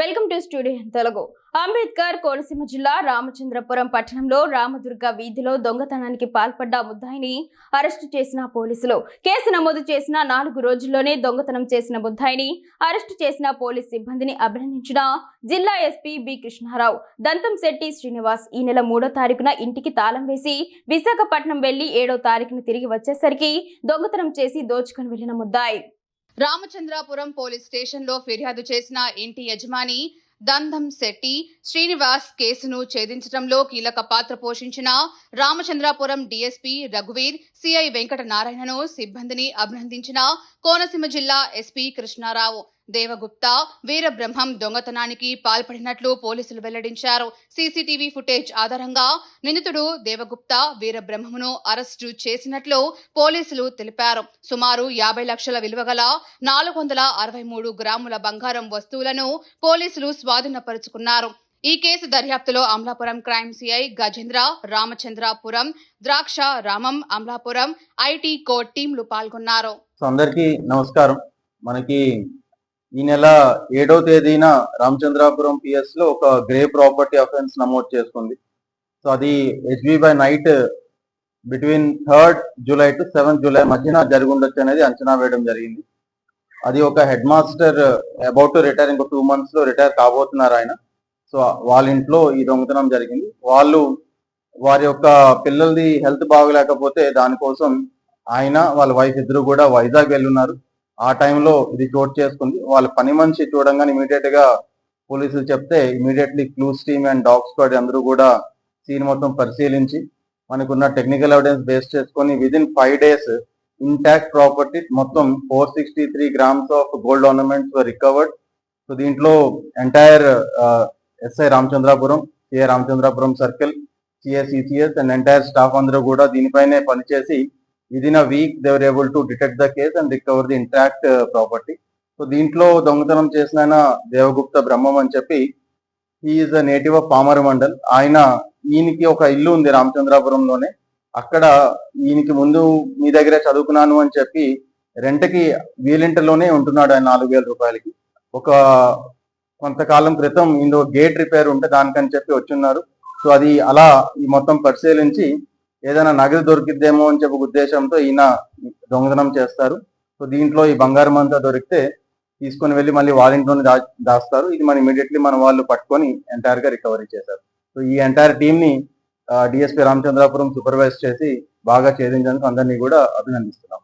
Welcome to studio Telugu. Ambedkar Konaseema జిల్లా రామచంద్రపురం పట్టణంలో రామదుర్గ వీధిలో దొంగతనానికి పాల్పడ్డ ముద్దాయిని అరెస్టు చేసిన పోలీసులు. కేసు నమోదు చేసిన నాలుగు రోజుల్లోనే దొంగతనం చేసిన ముద్దాయిని అరెస్టు చేసిన పోలీస్ సిబ్బందిని అభినందించిన జిల్లా ఎస్పీ బి కృష్ణారావు. దంతం శెట్టి శ్రీనివాస్ ఈ నెల మూడో తారీఖున ఇంటికి తాళం వేసి విశాఖపట్నం వెళ్ళి ఏడో తారీఖున తిరిగి వచ్చేసరికి దొంగతనం చేసి దోచుకుని వెళ్ళిన ముద్దాయి. రామచంద్రాపురం పోలీస్ స్టేషన్లో ఫిర్యాదు చేసిన ఇంటి యజమాని దంధం శెట్టి శ్రీనివాస్ కేసును ఛేదించడంలో కీలక పాత్ర పోషించిన రామచంద్రాపురం డీఎస్పీ రఘువీర్ సిఐ వెంకట నారాయణను సిబ్బందిని అభినందించిన కోనసీమ జిల్లా ఎస్పీ కృష్ణారావు. దేవగుప్తా వీరబ్రహ్మం దొంగతనానికి పాల్పడినట్లు పోలీసులు వెల్లడించారు. సీసీటీవీ ఫుటేజ్ ఆధారంగా నిందితుడు దేవగుప్తా వీరబ్రహ్మమును అరెస్టు చేసినట్లు పోలీసులు తెలిపారు. సుమారు యాభై లక్షల విలువ గల నాలుగు వందల అరవై మూడు గ్రాముల బంగారం వస్తువులను పోలీసులు స్వాధీనపరుచుకున్నారు. ఈ కేసు దర్యాప్తులో Amalapuram crime CI Gajendra Ramachandrapuram Draksharamam Amalapuram IT court టీంలు పాల్గొన్నారు. అందరికీ నమస్కారం. మనకి ఈ నెల ఏడవ తేదీన రామచంద్రాపురం పిఎస్లో ఒక గ్రే ప్రాపర్టీ అఫెన్స్ నమోదు చేసుకుంది. సో అది HB by night between third July to seventh July మధ్యన జరిగి ఉండొచ్చు అనేది అంచనా వేయడం జరిగింది. అది ఒక head master about to retire ఇంకో టూ మంత్స్లో రిటైర్ కాబోతున్నారు ఆయన. సో వాళ్ళ ఇంట్లో ఈ దొంగతనం జరిగింది. వాళ్ళు వారి యొక్క పిల్లలది హెల్త్ బాగలేకపోతే దానికోసం ఆయన వాళ్ళ వైఫ్ ఇద్దరు కూడా వైజాగ్ వెళ్ళున్నారు. ఆ టైంలో ఇది చోటు చేసుకుంది. వాళ్ళ పని మనిషి చూడంగానే ఇమీడియట్గా పోలీసులు చెప్తే immediately clues team and dog squad అందరూ కూడా సీన్ మొత్తం పరిశీలించి మనకున్న టెక్నికల్ ఎవిడెన్స్ బేస్ చేసుకొని within five days intact property మొత్తం four sixty three grams of gold ornaments recovered so దీంట్లో entire SI Ramachandrapuram CA Ramachandrapuram circle సిఎస్ఈసిఎస్ and entire staff అందరూ కూడా దీనిపైనే పనిచేసి within a week they were able to detect the case and recover the intact property so దీంట్లో దొంగతనం చేసిన ఆయన దేవగుప్త బ్రహ్మం అని చెప్పి is a native of Pamar mandal ఆయన ఈయనకి ఒక ఇల్లు ఉంది రామచంద్రాపురంలోనే. అక్కడ ఈయనకి ముందు మీ దగ్గరే చదువుకున్నాను అని చెప్పి రెంట్కి వీలింటలోనే ఉంటున్నాడు ఆయన నాలుగు వేల రూపాయలకి. ఒక కొంతకాలం క్రితం ఇందులో గేట్ రిపేర్ ఉంటే దానికని చెప్పి వచ్చున్నారు. సో అది అలా ఈ మొత్తం పరిశీలించి ఏదైనా నగదు దొరికిద్దేమో అని చెప్పి ఉద్దేశంతో ఈయన దొంగతనం చేస్తారు. సో దీంట్లో ఈ బంగారం అంతా దొరికితే తీసుకొని వెళ్ళి మళ్ళీ వాళ్ళ ఇంట్లోనే దా దాస్తారు. ఇది మన ఇమీడియట్లీ మన వాళ్ళు పట్టుకొని ఎంటైర్గా రికవరీ చేశారు. సో ఈ ఎంటైర్ టీమ్ని డిఎస్పీ రామచంద్రాపురం సూపర్వైజ్ చేసి బాగా ఛేదించడానికి అందరినీ కూడా అభినందిస్తున్నాం.